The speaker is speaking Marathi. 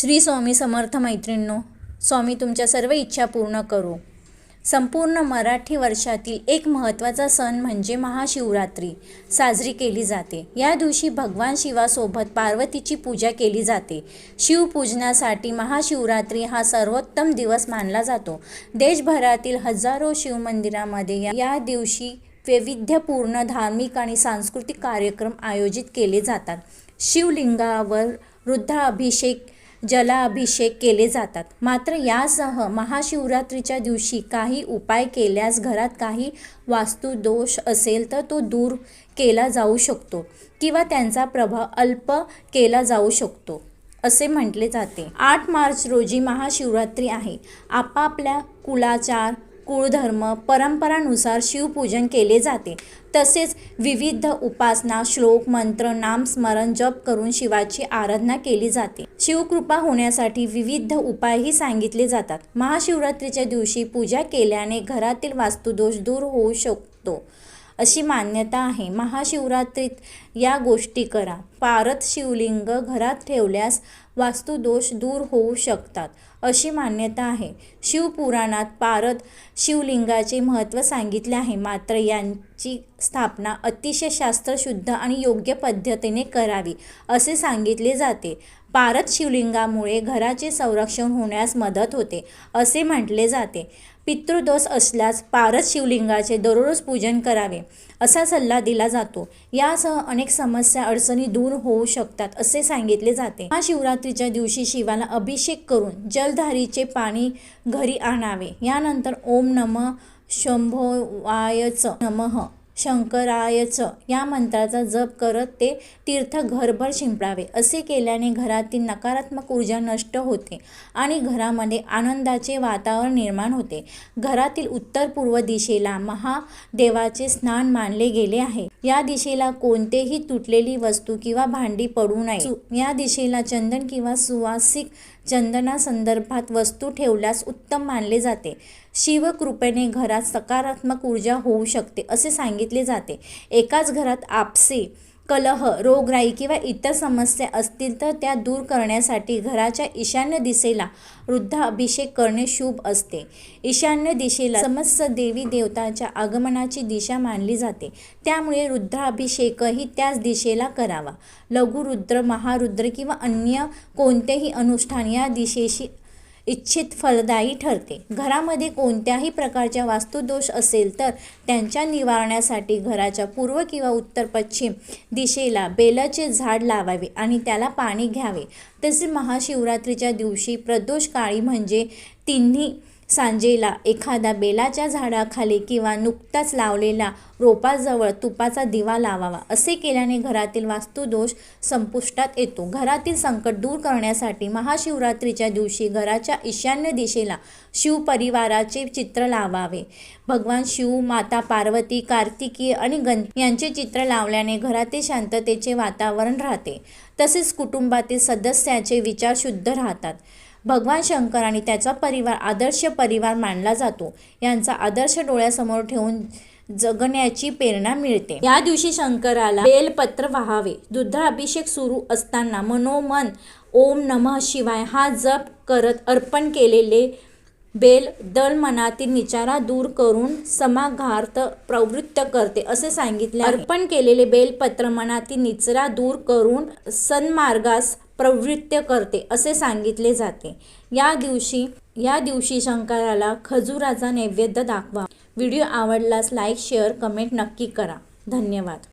श्री स्वामी समर्थ मैत्रिणींनो स्वामी तुमच्या सर्व इच्छा पूर्ण करू. संपूर्ण मराठी वर्षातील एक महत्त्वाचा सण म्हणजे महाशिवरात्री साजरी केली जाते. या दिवशी भगवान शिवासोबत पार्वतीची पूजा केली जाते. शिवपूजनासाठी महाशिवरात्री हा सर्वोत्तम दिवस मानला जातो. देशभरातील हजारो शिवमंदिरामध्ये या- या दिवशी वैविध्यपूर्ण धार्मिक आणि सांस्कृतिक कार्यक्रम आयोजित केले जातात. शिवलिंगावर रुद्राभिषेक जलाभिषेक केले जातात. मात्र यासह महाशिवरात्रीच्या दिवशी काही उपाय केल्यास घरात काही वास्तुदोष असेल तर तो दूर केला जाऊ शकतो किंवा त्यांचा प्रभाव अल्प केला जाऊ शकतो असे म्हटले जाते. आठ मार्च रोजी महाशिवरात्री आहे. आपापल्या कुलाचार कुळधर्म परंपरानुसार शिवपूजन केले जाते. तसेच विविध उपासना श्लोक मंत्र नामस्मरण जप करून शिवाची आराधना केली जाते. शिवकृपा होण्यासाठी विविध उपायही सांगितले जातात. महाशिवरात्रीच्या दिवशी पूजा केल्याने घरातील वास्तुदोष दूर होऊ शकतो. अशी मान्यता आहे. महाशिवरात्रीत या गोष्टी करा. पारत शिवलिंग घरात ठेवल्यास वास्तुदोष दूर होऊ शकतात अशी मान्यता आहे. शिवपुराणात पारत शिवलिंगाचे महत्त्व सांगितले आहे. मात्र यांची स्थापना अतिशय शास्त्रशुद्ध आणि योग्य पद्धतीने करावी असे सांगितले जाते. पारद शिवलिंगामुळे घराचे संरक्षण होण्यास मदत होते असे म्हटले जाते. पितृदोष असल्यास पारद शिवलिंगाचे दररोज पूजन करावे असा सल्ला दिला जातो. यासह अनेक समस्या अडचणी दूर होऊ शकतात असे सांगितले जाते. महाशिवरात्रीच्या दिवशी शिवाला अभिषेक करून जलधारीचे पाणी घरी आणावे. यानंतर ओम नम शंभोवायच नमः. शंकरायच. या मंत्राचा जप करत ते तीर्थ घरभर शिंपडावे. असे केल्याने घरातील नकारात्मक ऊर्जा नष्ट होते आणि घरामध्ये आनंदाचे वातावरण निर्माण होते. घरातील उत्तर पूर्व दिशेला महादेवाचे स्नान मानले गेले आहे. या दिशेला कोणतेही तुटलेली वस्तू किंवा भांडी पडू नये. या दिशेला चंदन किंवा सुवासिक चंदनासंदर्भात वस्तू ठेवल्यास उत्तम मानले जाते. शिवकृपेने घरात सकारात्मक ऊर्जा होऊ शकते असे सांगितले जाते. एकाच घरात आपसी कलह रोगराई किंवा इतर समस्या असतील तर त्या दूर करण्यासाठी घराच्या ईशान्य दिशेला रुद्राभिषेक करणे शुभ असते. ईशान्य दिशेला समस्त देवी देवतांच्या आगमनाची दिशा मानली जाते. त्यामुळे रुद्राभिषेकही त्याच दिशेला करावा. लघुरुद्र महारुद्र किंवा अन्य कोणतेही अनुष्ठान या दिशेशी इच्छित फलदायी ठरते. घरामध्ये कोणत्याही प्रकारच्या वास्तुदोष असेल तर त्यांच्या निवारण्यासाठी घराच्या पूर्व किंवा उत्तर पश्चिम दिशेला बेलाचे झाड लावावे आणि त्याला पाणी घ्यावे. तसे महाशिवरात्रीच्या दिवशी प्रदोष काळी म्हणजे तिन्ही सांजेला एखादा बेलाच्या झाडाखाली किंवा नुकताच लावलेल्या रोपाजवळ तुपाचा दिवा लावावा असे केल्याने घरातील वास्तुदोष संपुष्टात येतो. घरातील संकट दूर करण्यासाठी महाशिवरात्रीच्या दिवशी घराच्या ईशान्य दिशेला शिवपरिवाराचे चित्र लावावे. भगवान शिव माता पार्वती कार्तिकी आणि गण यांचे चित्र लावल्याने घरातील शांततेचे वातावरण राहते. तसेच कुटुंबातील सदस्याचे विचार शुद्ध राहतात. भगवान शंकर आणि त्याचा परिवार आदर्श परिवार मानला जातो. यांचा आदर्श डोळ्यासमोर ठेवून जगण्याची प्रेरणा मिळते. या दिवशी शंकराला बेलपत्र व्हावे. दुधाभिषेक सुरू असताना मनोमन ओम नमः शिवाय हा जप करत अर्पण केलेले बेल दल मनातील निचारा दूर करून समाघार्थ प्रवृत्त करते असे सांगितले अर्पण केलेले बेलपत्र मनातील निचरा दूर करून सन्मार्गास प्रवृत्त करते असे सांगितले जाते. या दिवशी या दिवशी शंकराला खजुराचा नैवेद्य दाखवा. व्हिडिओ आवडलास लाईक शेअर कमेंट नक्की करा. धन्यवाद.